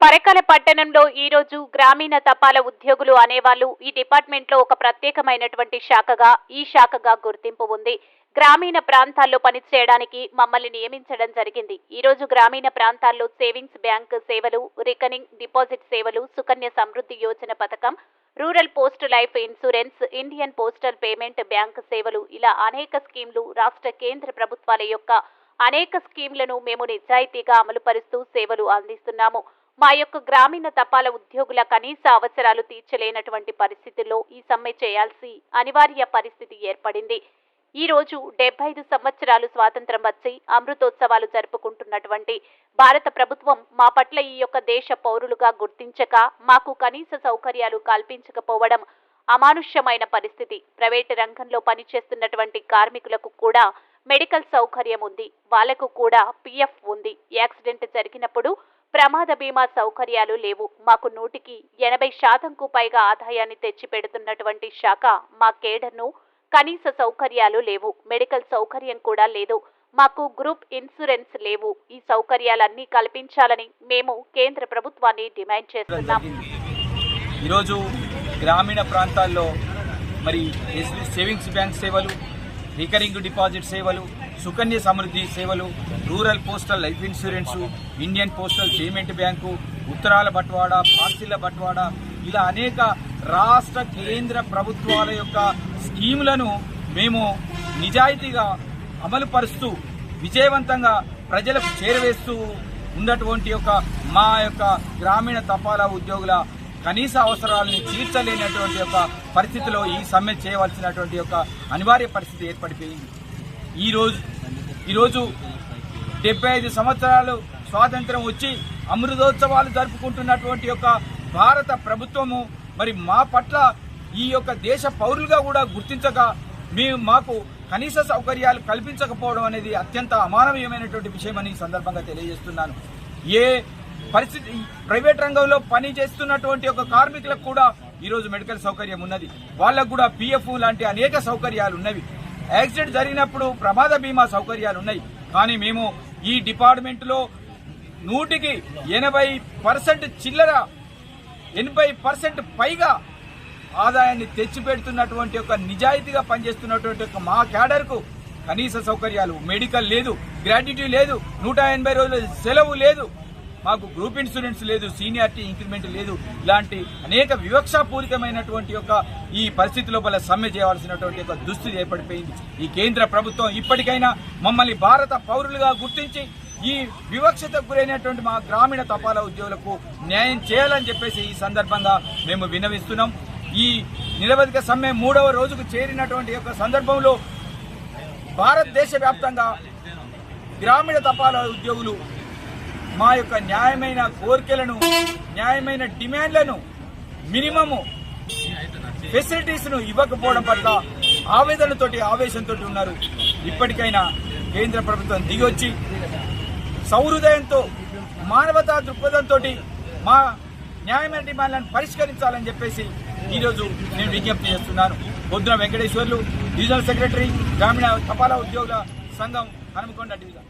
పరకాల పట్టణంలో ఈ రోజు గ్రామీణ తపాల ఉద్యోగులు అనేవాళ్ళు ఈ డిపార్ట్మెంట్లో ఒక ప్రత్యేకమైనటువంటి శాఖగా ఈ శాఖగా గుర్తింపు ఉంది. గ్రామీణ ప్రాంతాల్లో పనిచేయడానికి మమ్మల్ని నియమించడం జరిగింది. ఈ రోజు గ్రామీణ ప్రాంతాల్లో సేవింగ్స్ బ్యాంక్ సేవలు రికరింగ్ డిపాజిట్ సేవలు సుకన్య సమృద్ధి యోజన పథకం rural post life insurance Indian postal payment bank సేవలు ఇలా అనేక స్కీమ్లు రాష్ట్ర కేంద్ర ప్రభుత్వాల యొక్క అనేక స్కీంలను మేము నిజాయితీగా అమలుపరుస్తూ సేవలు అందిస్తున్నాము. మా యొక్క గ్రామీణ తపాల ఉద్యోగుల కనీస అవసరాలు తీర్చలేనటువంటి పరిస్థితుల్లో ఈ సమ్మె చేయాల్సి అనివార్య పరిస్థితి ఏర్పడింది. ఈ రోజు డెబ్బై ఐదు సంవత్సరాలు స్వాతంత్రం వచ్చి అమృతోత్సవాలు జరుపుకుంటున్నటువంటి భారత ప్రభుత్వం మా పట్ల ఈ యొక్క దేశ పౌరులుగా గుర్తించక మాకు కనీస సౌకర్యాలు కల్పించకపోవడం అమానుష్యమైన పరిస్థితి. ప్రైవేటు రంగంలో పనిచేస్తున్నటువంటి కార్మికులకు కూడా మెడికల్ సౌకర్యం ఉంది. వాళ్ళకు కూడా పిఎఫ్ ఉంది. యాక్సిడెంట్ జరిగినప్పుడు ప్రమాద బీమా సౌకర్యాలు లేవు. మాకు నూటికి ఎనభై శాతంకు పైగా ఆదాయాన్ని తెచ్చిపెడుతున్నటువంటి శాఖ మా కేడర్ను కనీస సౌకర్యాలు లేవు. మెడికల్ సౌకర్యం కూడా లేదు. మాకు గ్రూప్ ఇన్సూరెన్స్ లేవు. ఈ సౌకర్యాలన్నీ కల్పించాలని మేము కేంద్ర ప్రభుత్వాన్ని డిమాండ్ చేస్తున్నాం. ఈరోజు గ్రామీణ ప్రాంతాల్లో మరి సేవింగ్స్ బ్యాంక్ సేవలు రికరింగ్ డిపాజిట్ సేవలు సుకన్య సమృద్ధి సేవలు rural postal life insurance Indian postal payment bank ఉత్తరాల బట్వాడా పార్సిల బట్వాడా ఇలా అనేక రాష్ట్ర కేంద్ర ప్రభుత్వాల యొక్క స్కీములను మేము నిజాయితీగా అమలు పరుస్తూ విజయవంతంగా ప్రజలకు చేరవేస్తూ ఉన్నటువంటి యొక్క మా యొక్క గ్రామీణ తపాలా ఉద్యోగుల కనీస అవసరాలని తీర్చలేనటువంటి యొక్క పరిస్థితిలో ఈ సమ్మె చేయవలసినటువంటి యొక్క అనివార్య పరిస్థితి ఏర్పడిపోయింది. ఈరోజు ఈరోజు డెబ్బై ఐదు సంవత్సరాలు స్వాతంత్రం వచ్చి అమృతోత్సవాలు జరుపుకుంటున్నటువంటి యొక్క భారత ప్రభుత్వము మరి మా పట్ల ఈ యొక్క దేశ పౌరులుగా కూడా గుర్తించక మేము మాకు కనీస సౌకర్యాలు కల్పించకపోవడం అనేది అత్యంత అమానవీయమైనటువంటి విషయమని సందర్భంగా తెలియజేస్తున్నాను. ఏ పరిస్థితి ప్రైవేట్ రంగంలో పని చేస్తున్నటువంటి ఒక కార్మికులకు కూడా ఈరోజు మెడికల్ సౌకర్యం ఉన్నది. వాళ్ళకు కూడా పిఎఫ్ లాంటి అనేక సౌకర్యాలు ఉన్నవి. యాక్సిడెంట్ జరిగినప్పుడు ప్రమాద బీమా సౌకర్యాలు ఉన్నాయి. కానీ మేము ఈ డిపార్ట్మెంట్లో నూటికి ఎనభై పర్సెంట్ చిల్లర ఎనభై పర్సెంట్ పైగా ఆదాయాన్ని తెచ్చిపెడుతున్నటువంటి ఒక నిజాయితీగా పనిచేస్తున్నటువంటి ఒక మా క్యాడర్కు కనీస సౌకర్యాలు మెడికల్ లేదు గ్రాట్యుటీ లేదు నూట ఎనభై రోజుల సెలవు లేదు. మాకు గ్రూప్ ఇన్సూరెన్స్ లేదు సీనియారిటీ ఇంక్రిమెంట్ లేదు. ఇలాంటి అనేక వివక్షాపూరితమైనటువంటి యొక్క ఈ పరిస్థితి లోపల సమ్మె చేయవలసినటువంటి యొక్క దుస్థితి ఏర్పడిపోయింది. ఈ కేంద్ర ప్రభుత్వం ఇప్పటికైనా మమ్మల్ని భారత పౌరులుగా గుర్తించి ఈ వివక్షతకు గురైనటువంటి మా గ్రామీణ తపాలా ఉద్యోగులకు న్యాయం చేయాలని చెప్పేసి ఈ సందర్భంగా మేము విన్నవిస్తున్నాం. ఈ నిరవధిక సమ్మె మూడవ రోజుకు చేరినటువంటి యొక్క సందర్భంలో భారతదేశ వ్యాప్తంగా గ్రామీణ తపాలా ఉద్యోగులు మా యొక్క న్యాయమైన కోరికలను న్యాయమైన డిమాండ్లను మినిమము ఫెసిలిటీస్ను ఇవ్వకపోవడం పట్ల ఆవేదనతోటి ఆవేశంతో ఉన్నారు. ఇప్పటికైనా కేంద్ర ప్రభుత్వం దిగొచ్చి సౌహృదయంతో మానవతా దృక్పథంతో మా న్యాయమైన డిమాండ్లను పరిష్కరించాలని చెప్పేసి ఈరోజు నేను విజ్ఞప్తి చేస్తున్నాను. పొద్దున వెంకటేశ్వర్లు డివిజనల్ సెక్రటరీ గ్రామీణ తపాలా ఉద్యోగుల సంఘం హనుమకొండ డివిజన్.